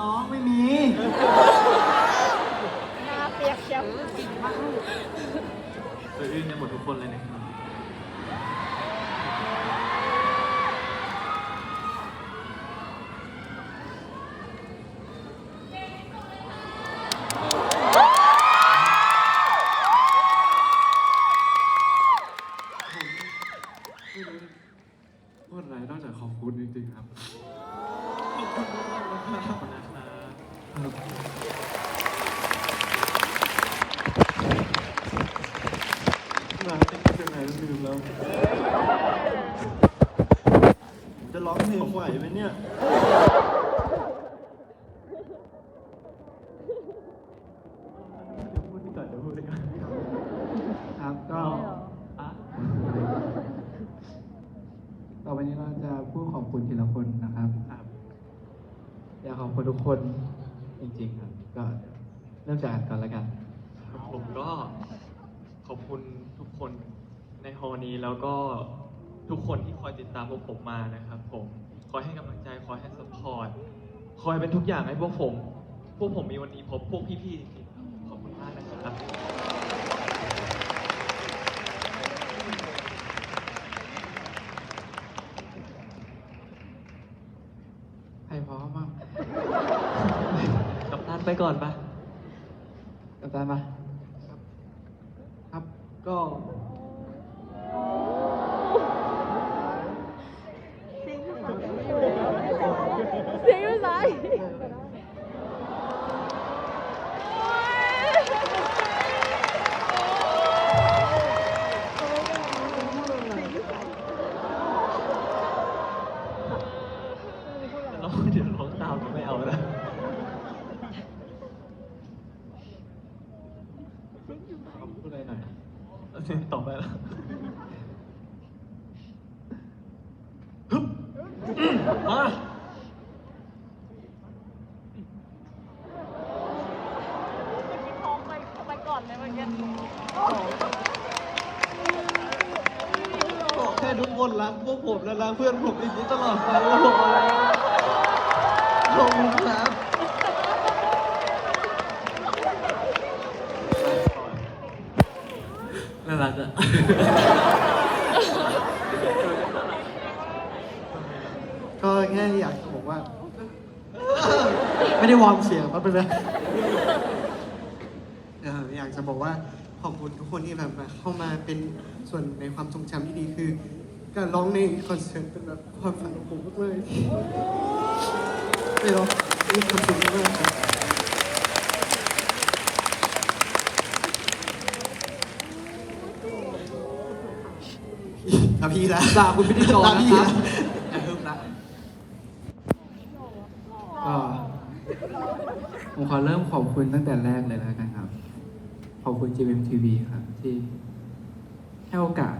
ร้องไม่มี no ก็เริ่มจากก่อนละกันผมก็ขอบคุณทุกคนในฮอลนี้แล้วก็ทุกคนที่คอยติดตามพวกผมมานะครับ ผมคอยให้กำลังใจคอยให้สปอร์ตคอยเป็นทุกอย่างให้พวกผม พวกผมมีวันนี้เพบพวกพี่ๆขอบคุณมากนะครับ ก่อนปะกัปตันมาครับครับก็ เสียงอยู่ไหน ร้องเดี๋ยวร้องตามก็ไม่เอาแล้ว ขอพูดอะไรหน่อย เอาเสียงต่อไปแล้วฮึบ มาบอกแค่ทุกคนรักพวกผมและรักเพื่อนผมอย่างนี้ตลอดไปว่าผมอะไรขอบคุณครับน่ารักอะ ก็แค่อยากจะบอกว่า ไม่ได้วอร์มเสียงครับเป็นไรเอออยากจะบอกว่าขอบคุณทุกคนที่แบบมาเข้ามาเป็นส่วนในความทรงจำที่ดีคือ การร้องในคอนเสิร์ตเป็นแบบความฝันของผมมากเลยไม่หรอกมีความสุขมากครับครับพี่นะด่าคุณพิธีกรด่านะพี่ครับนะอย่าเพิ่มนะก็ผมขอเริ่มขอบ คุณตั้งแต่แรกเลยแล้วกันครับ ขอบคุณ GMTV ครับที่ให้โอกาส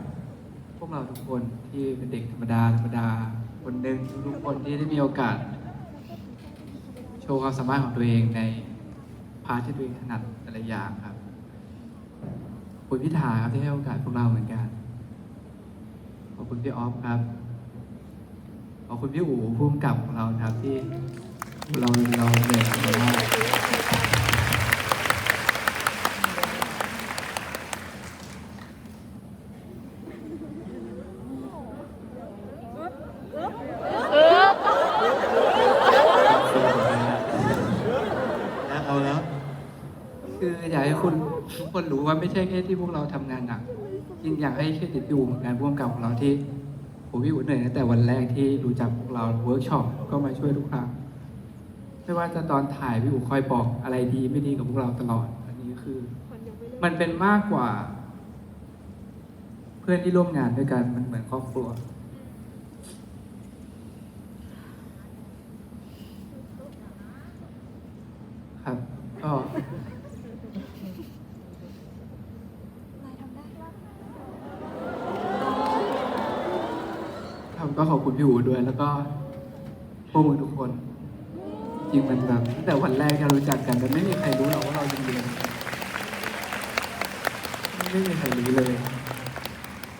พวกเราทุกคนที่เป็นเด็กธรรมดาธรรมดาคนหนึ่งทุกคนที่ได้มีโอกาส โชว์ความสามารถของตัวเองในพาร์ทที่ตัวเองถนัดแต่ละอย่างครับขอบคุณพิธาครับที่ให้โอกาสพวกเราเหมือนกัน ขอบคุณพี่ออฟครับ ขอบคุณพี่อู๋ผู้กำกับของเราครับที่เราเราเหนื่อยกันมาก เอาแล้ว คืออยากให้คุณทุกคน รู้ว่าไม่ใช่แค่ที่พวกเราทำงานหนักจริงอยากให้เครดิตพี่อู๋เหมือนกันผู้กำกับของเราที่โอ้พี่อู๋เหนื่อยตั้งแต่วันแรกที่รู้จักพวกเราเวิร์กช็อปก็มาช่วยทุกครั้งไม่ว่าจะตอนถ่ายพี่อู๋คอยบอกอะไรดีไม่ดีกับพวกเราตลอด อันนี้คือ มันเป็นมากกว่า เพื่อนที่ร่วมงานด้วยกันมันเหมือนครอบครัวครับก็ ครับก็ ขอบคุณพี่อู๋ด้วย แล้วก็พวกมึงทุกคน จริงมันแบบตั้งแต่วันแรกที่เรารู้จักกันแต่ไม่มีใครรู้หรอกว่าเรายังเรียนไม่มีใครรู้เลย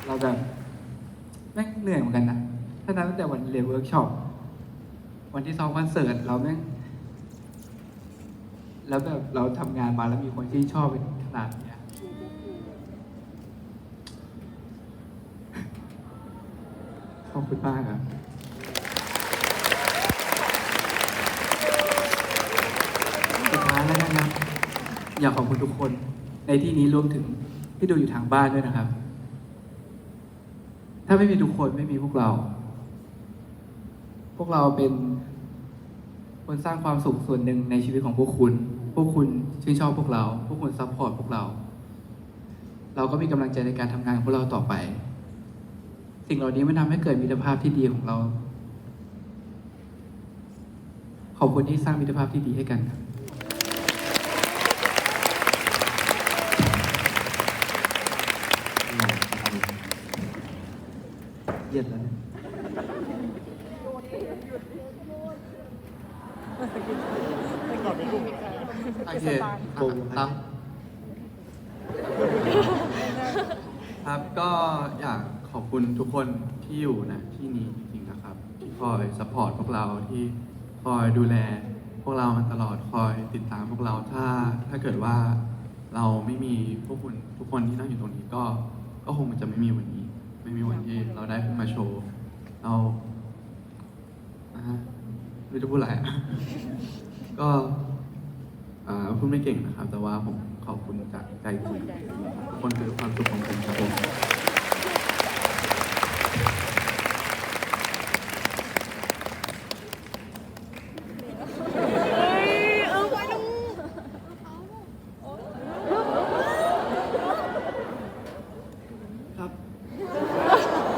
เราแบบแม่งเหนื่อยเหมือนกันนะถ้านับตั้งแต่วันเรียนเวิร์กช็อปวันที่ซ้อมคอนเสิร์ตเราแม่งแล้วแบบเราทำงานมาแล้วมีคนที่ชอบเป็นขนาดเนี้ย ข อบคุณมากครับสุดท้ายแล้วนะครับ อยากขอบคุณทุกคนในที่นี้รวมถึงที่ดูอยู่ทางบ้านด้วยนะครับ ถ้าไม่มีทุกคนไม่มีพวกเรา พวกเราเป็นคนสร้างความสุขส่วนหนึ่งในชีวิตของพวกคุณ พวกคุณชื่นชอบพวกเรา พวกคุณซัพพอร์ตพวกเรา เราก็มีกำลังใจในการทำงานของพวกเราต่อไป สิ่งเหล่านี้มันทำให้เกิดมิตรภาพที่ดีของเรา ขอบคุณที่สร้างมิตรภาพที่ดีให้กันครับเย็นแล้วโอเคครับ ครับก็อยากขอบคุณทุกคนที่อยู่นะที่นี้จริงๆนะครับ ที่คอยสปอร์ตพวกเราที่คอยดูแล พวกเรามาตลอดคอยติดตามพวกเราถ้าถ้าเกิดว่าเราไม่มีพวกคุณทุกคนที่นั่งอยู่ตรงนี้ก็ก็คงจะไม่มีวันนี้ ไม่มีวันที่เราได้ขึ้นมาโชว์เรานะฮะไม่รู้จะพูดอะไรอะก็อ่าพูดไม่เก่งนะครับ แต่ว่าผม ขอบคุณจากใจจริงคนคือความสุขของผมครับผม ครับ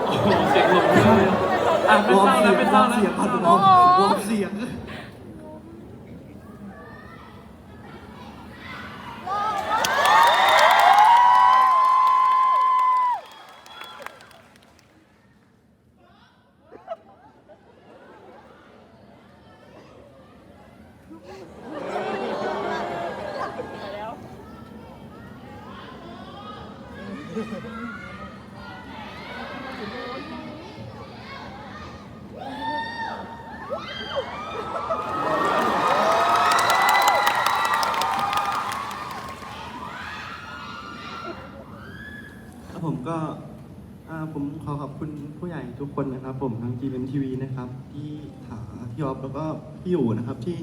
โอ้โหเสียงหลงเลยอะไม่เศร้าแล้วไม่เศร้าแล้ว เสียงครับวอร์มวอร์มเสียง ครับผมก็อ่าผมขอขอบคุณผู้ใหญ่ทุกคนนะครับ ผมทั้ง GMTV นะครับพี่ถาพี่ออฟแล้วก็พี่อยู่นะครับที่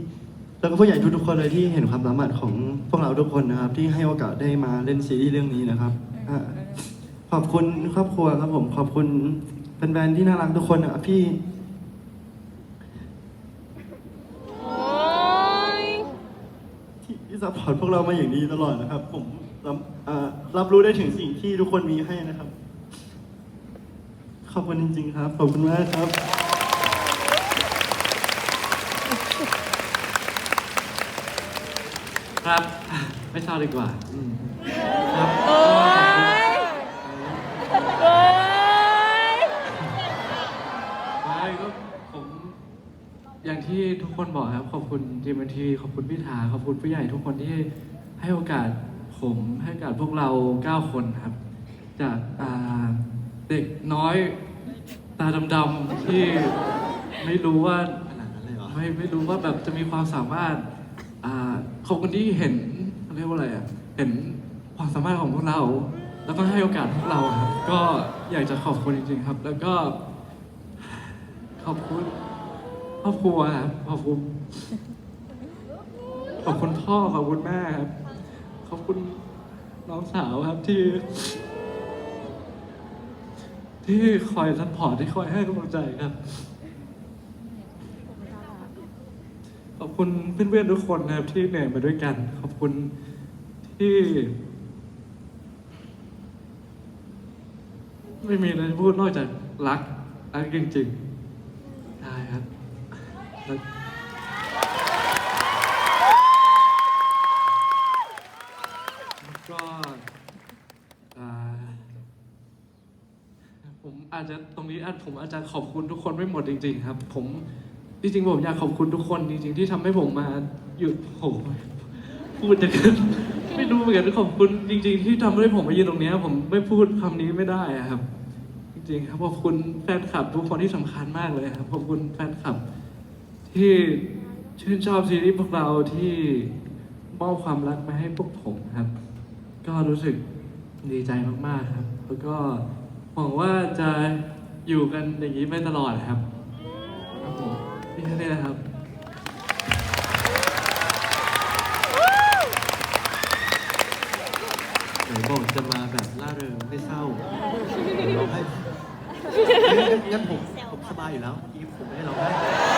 แล้วก็ผู้ใหญ่ทุกๆคนเลยที่เห็นความสามารถของพวกเราทุกคนนะครับ ที่ให้โอกาสได้มาเล่นซีรีส์เรื่องนี้นะครับ อ่าขอบคุณครอบครัวครับผม ขอบคุณแฟนๆที่น่ารักทุกคนนะครับพี่ที่ที่ซัพพอร์ตพวกเรามาอย่างดีตลอดนะครับ ผมรับอ่ารับรู้ได้ถึงสิ่งที่ทุกคนมีให้นะครับ ขอบคุณจริง ๆ ครับ ขอบคุณมากครับ ครับ ไม่เศร้าดีกว่าอืมครับไม่ คนบอกครับ ขอบคุณจีมทีขอบคุณพี่ถาขอบคุณผู้ใหญ่ทุกคนที่ให้โอกาสผมให้โอกาสพวกเราเก้าคนครับ จากอ่าเด็กน้อยตาดำๆที่ไม่รู้ว่าขนาดนั้นเลยเหรอไม่ไม่รู้ว่าแบบจะมีความสามารถอ่าขอบคุณที่เห็นเขาเรียกว่าอะไรอะเห็นความสามารถของพวกเรา แล้วก็ให้โอกาสพวกเราครับก็อยากจะขอบคุณจริงๆครับ แล้วก็ขอบคุณ ครอบครัวครับขอบคุณขอบคุณพ่อขอบคุณแม่ครับ ขอบคุณน้องสาวครับที่ ที่คอยซัพพอร์ตที่คอยให้กำลังใจครับ ขอบคุณเพื่อนๆทุกคนนะครับ ที่เหนื่อยมาด้วยกัน ขอบคุณที่ ไม่มีอะไรพูดนอกจากรักรักจริง ๆ ก็อ่าผมอาจจะตรงนี้อาจผมอาจจะขอบคุณทุกคนไม่หมดจริง ๆ ครับ ผมจริงๆผมอยากขอบคุณทุกคนจริงๆที่ทำให้ผมมาหยุดโหพูดจะเกินไม่รู้เหมือนกันขอบคุณจริง ๆ ที่ทำให้ผมมายืนตรงนี้ผมไม่พูดคำนี้ไม่ได้อะครับ จริงๆครับขอบคุณแฟนคลับทุกคนที่สำคัญมากเลยครับขอบคุณแฟนคลับ ที่ชื่นชอบซีรีส์พวกเราที่มอบความรักมาให้พวกผมครับ ก็รู้สึกดีใจมากๆครับ แล้วก็หวังว่าจะอยู่กันอย่างนี้ไปตลอดครับครับผมนี่แค่นี้นะครับ ไหนบอกจะมาแบบล่าเริงไม่เศร้าร้องไห้งั้นงั้นผมผมสบายอยู่แล้วเมื่อกี้ผมไม่ได้ร้องไห้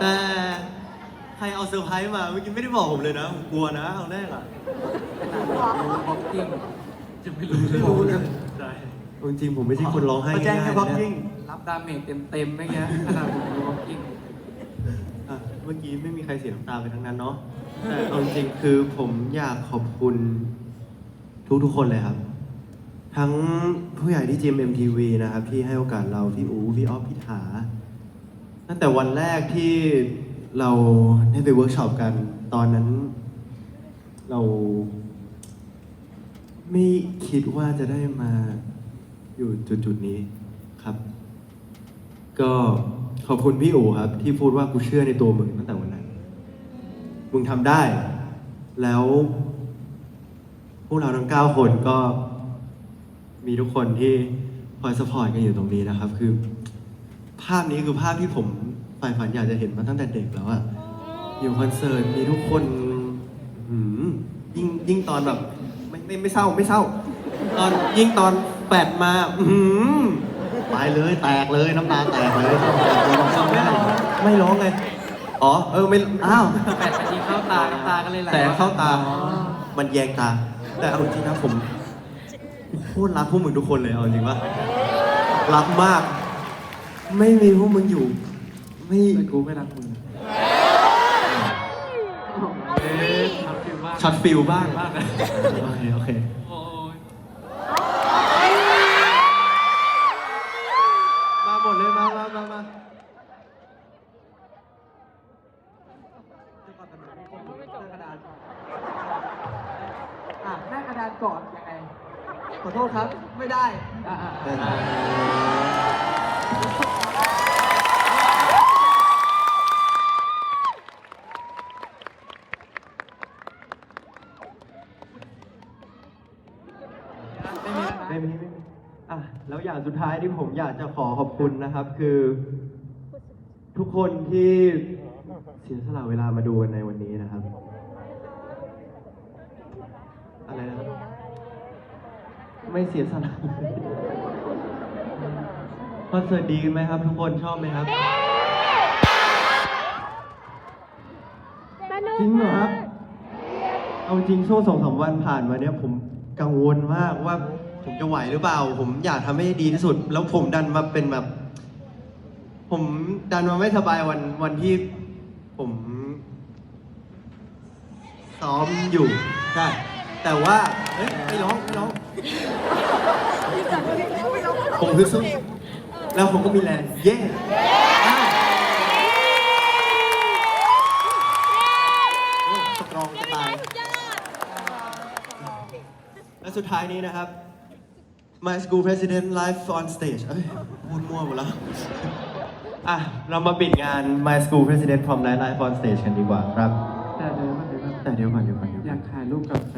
แต่ใครเอาเซอร์ไพรส์มาเมื่อกี้ไม่ได้บอกผมเลยนะผมกลัวนะเอาแรกอะบ็อกกิ้งจะไม่รู้เลยไม่รู้นะใช่จริงๆผมไม่ใช่คนร้องไห้เขาแจ้งให้ง่ายๆบ็อกนะกิ้งรับดาเมจเต็มๆไม่แค่ขนาดผมดูบ็อกกิ้งอะเมื่อกี้ไม่มีใครเสียน้ำตาไปทั้งนั้นเนาะแต่เอาจริงๆคือผมอยากขอบคุณทุกๆคนเลยครับ ทั้งผู้ใหญ่ที่จีเอ็มทีวีนะครับ ที่ให้โอกาสเราพี่อูพี่ออฟพี่ถา ตั้งแต่วันแรกที่เราได้ไปเวิร์กช็อปกันตอนนั้น เรา ไม่คิดว่าจะได้มาอยู่จุดๆนี้ครับ ก็ขอบคุณพี่อู๋ครับ ที่พูดว่ากูเชื่อในตัวมึงตั้งแต่วันนั้น มึงทำได้ แล้ว พวกเราทั้ง9คนก็มีทุกคนที่คอยสปอร์ตกันอยู่ตรงนี้นะครับ คือาพนี้คือภาพที่ผมใฝ่ฝันอยากจะเห็นมาตั้งแต่เด็กแล้วอะอยู่คอนเสิร์ตมีทุกคนหืมยิ่งยิ่งตอนแบบไม่ไม่ไม่เศร้าไม่เศร้า ตอนยิ่งตอนแปดมาอื้อหืมตายเลยแตกเลยน้ำตาแตกเลยไม่ร้องไม่ร้องไงอ๋อเออไม่อ้าวแปดนาทีเข้าตาน้ำตาก็เลยไหลแต่เข้าตาอ๋อมันแยงตา แต่เอาจริงนะผมโคตรรักพวกมึงทุกคนเลยเอาจริงว่ารักมาก ไม่มีพวกมึงอยู่ ไม่แต่กูไม่รักมึงเอ๊ะทำฟิลมากช็อตฟิลบ้างมากเลยโอเคโอเคโอ้ยมาหมดเลยมามามามาอะหน้ากระดานก่อนยังไง ขอโทษครับ ไม่ได้ อะอะอะ ไม่มีแล้วนะไม่มีไม่มีอะแล้วอย่างสุดท้ายที่ผมอยากจะขอขอบคุณนะครับ คือ ทุกคนที่เสียสละเวลามาดูกันในวันนี้นะครับ อะไรนะครับ ไม่เสียสละ คอนเสิร์ตดีกันไหมครับทุกคนชอบไหมครับจริงเหรอครับ เอาจริงช่วงสองสามวันผ่านมาเนี่ยผมกังวลมากว่าผมจะไหวหรือเปล่า ผมอยากทำให้ดีที่สุด แล้วผมดันมาเป็นแบบ ผมดันมาไม่สบายวันวันที่ผมซ้อมอยู่ใช่แต่ว่าเฮ้ยไม่ร้องไม่ร้อง ผมคือสู้ แล้วผมก็มีแรง เย้โอ้สตรองจะตาย และสุดท้ายนี้นะครับ My School President Live on Stage เอ้ยพูดมั่วหมดแล้ว อะ เรามาปิดงาน My School President Prom Night Live on Stage กันดีกว่าครับ แต่เดี๋ยวมันเดี๋ยวมันแต่เดี๋ยวก่อนเดี๋ยวก่อนเดี๋ยวอก่ยาอนกถ่ายรูปกับแฟนๆนะอ่า